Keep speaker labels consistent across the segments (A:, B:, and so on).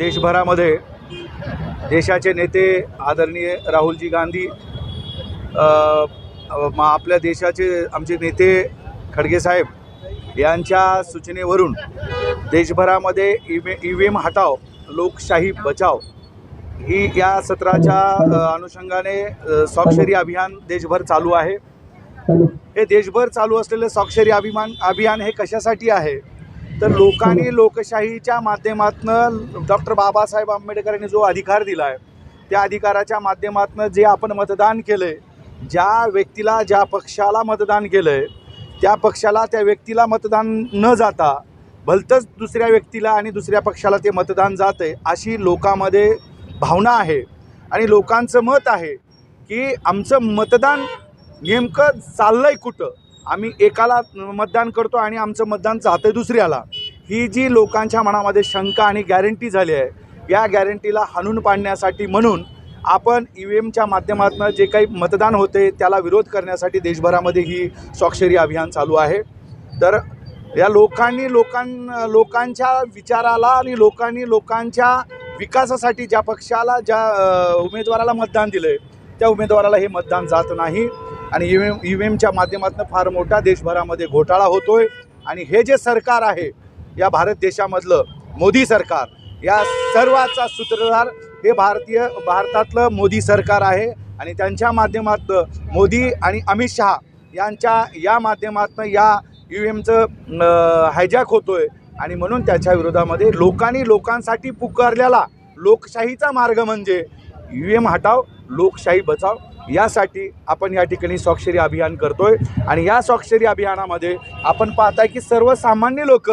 A: देशभरामध्ये देशाचे नेते आदरणीय राहुलजी गांधी आपल्या देशाचे आमचे नेते खडगे साहेब यांच्या सूचनेवरून देशभरामध्ये ई ई व्ही एम हटाव लोकशाही बचाव ही या सत्राच्या अनुषंगाने स्वाक्षरी अभियान देशभर चालू आहे. हे देशभर चालू असलेलं स्वाक्षरी अभिमान अभियान हे कशासाठी आहे? तर लोकांनी लोकशाहीच्या माध्यमातनं डॉक्टर बाबासाहेब आंबेडकरांनी जो अधिकार दिला आहे त्या अधिकाराच्या माध्यमातनं जे आपण मतदान केलं आहे ज्या व्यक्तीला ज्या पक्षाला मतदान केलं आहे त्या पक्षाला त्या व्यक्तीला मतदान न जाता भलतंच दुसऱ्या व्यक्तीला आणि दुसऱ्या पक्षाला ते मतदान जातं आहे अशी लोकांमध्ये भावना आहे. आणि लोकांचं मत आहे की आमचं मतदान नेमकं चाललं आहे कुठं? आम्ही एकाला मतदान करतो आणि आमचं मतदान जातं दुसऱ्याला. ही जी लोकांच्या मनामध्ये शंका आणि गॅरंटी झाली आहे या गॅरंटीला हाणून पाडण्यासाठी म्हणून आपण ई व्ही एमच्या माध्यमातून जे काही मतदान होते त्याला विरोध करण्यासाठी देशभरामध्ये ही स्वाक्षरी अभियान चालू आहे. तर या लोकांनी लोकां लोकांच्या विचाराला आणि लोकांनी लोकांच्या विकासासाठी ज्या पक्षाला ज्या उमेदवाराला मतदान दिलं आहे त्या उमेदवाराला हे मतदान जात नाही. आणि E V M E V एमच्या माध्यमातून फार मोठा देशभरामध्ये घोटाळा होतो आहे आणि हे जे सरकार आहे या भारत देशामधलं मोदी सरकार या सर्वाचा सूत्रधार हे भारतीय भारतातलं मोदी सरकार आहे. आणि त्यांच्या माध्यमातनं मोदी आणि अमित शहा यांच्या या माध्यमातनं या ई एमचं हायजॅक होतो आहे आणि म्हणून त्याच्या विरोधामध्ये लोकांनी लोकांसाठी पुकारलेला लोकशाहीचा मार्ग म्हणजे यू एम हटाव लोकशाही बचाव यासाठी आपण या ठिकाणी स्वाक्षरी अभियान करतोय. आणि या स्वाक्षरी अभियानामध्ये आपण पाहताय की सर्वसामान्य लोक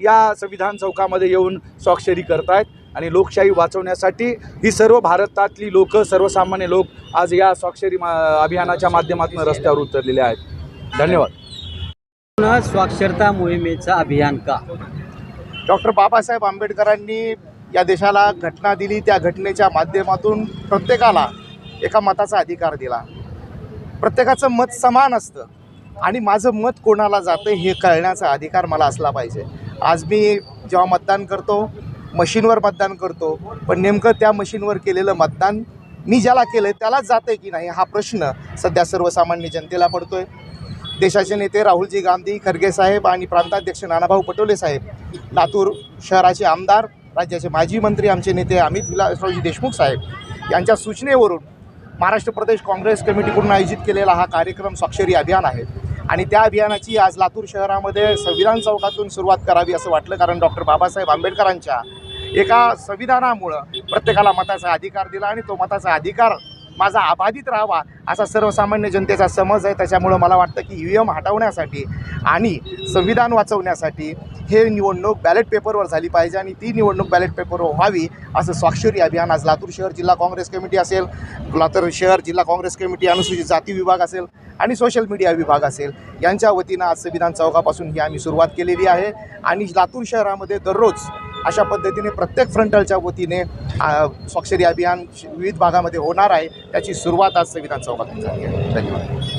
A: या संविधान चौकामध्ये येऊन स्वाक्षरी करतायत. आणि लोकशाही वाचवण्यासाठी ही सर्व भारतातली लोक सर्वसामान्य लोक आज या स्वाक्षरी मा अभियानाच्या माध्यमातून रस्त्यावर उतरलेले आहेत. धन्यवाद.
B: पुन्हा स्वाक्षरता मोहिमेचं अभियान का?
C: डॉक्टर बाबासाहेब आंबेडकरांनी या देशाला घटना दिली. त्या घटनेच्या माध्यमातून प्रत्येकाला एका मताचा अधिकार दिला. प्रत्येकाचं मत समान असतं. आणि माझं मत कोणाला जातं हे कळण्याचा अधिकार मला असला पाहिजे. आज मी जेव्हा मतदान करतो मशीनवर मतदान करतो पण नेमकं त्या मशीनवर केलेलं मतदान मी ज्याला केलं आहे त्यालाच जातं आहे की नाही हा प्रश्न सध्या सर्वसामान्य जनतेला पडतो आहे देशाचे नेते राहुलजी गांधी खरगे साहेब आणि प्रांताध्यक्ष नानाभाऊ पटोले साहेब लातूर शहराचे आमदार राज्याचे माजी मंत्री आमचे नेते अमित विलासरावजी देशमुख साहेब यांच्या सूचनेवरून महाराष्ट्र प्रदेश काँग्रेस कमिटीकडून आयोजित केलेला हा कार्यक्रम स्वाक्षरी अभियान आहे. आणि त्या अभियानाची आज लातूर शहरामध्ये संविधान चौकातून सुरुवात करावी असं वाटलं कारण डॉक्टर बाबासाहेब आंबेडकरांच्या एका संविधानामुळं प्रत्येकाला मताचा अधिकार दिला आणि तो मताचा अधिकार माझा अबाधित राहावा असा सर्वसामान्य जनतेचा समज आहे. त्याच्यामुळं मला वाटतं की ई व्ही एम हटवण्यासाठी आणि संविधान वाचवण्यासाठी हे निवडणूक बॅलेट पेपरवर झाली पाहिजे आणि ती निवडणूक बॅलेट पेपरवर व्हावी असं स्वाक्षरी अभियान आज लातूर शहर जिल्हा काँग्रेस कमिटी असेल लातूर शहर जिल्हा काँग्रेस कमिटी अनुसूचित जाती विभाग असेल आणि सोशल मीडिया विभाग असेल यांच्या वतीनं आज संविधान चौकापासून ही आम्ही सुरुवात केलेली आहे. आणि लातूर शहरामध्ये दररोज अशा पद्धतीने प्रत्येक फ्रंटलच्या वतीने स्वाक्षरी अभियान विविध भागामध्ये होणार आहे. त्याची सुरुवात आज संविधान चौकातून झाली आहे. धन्यवाद.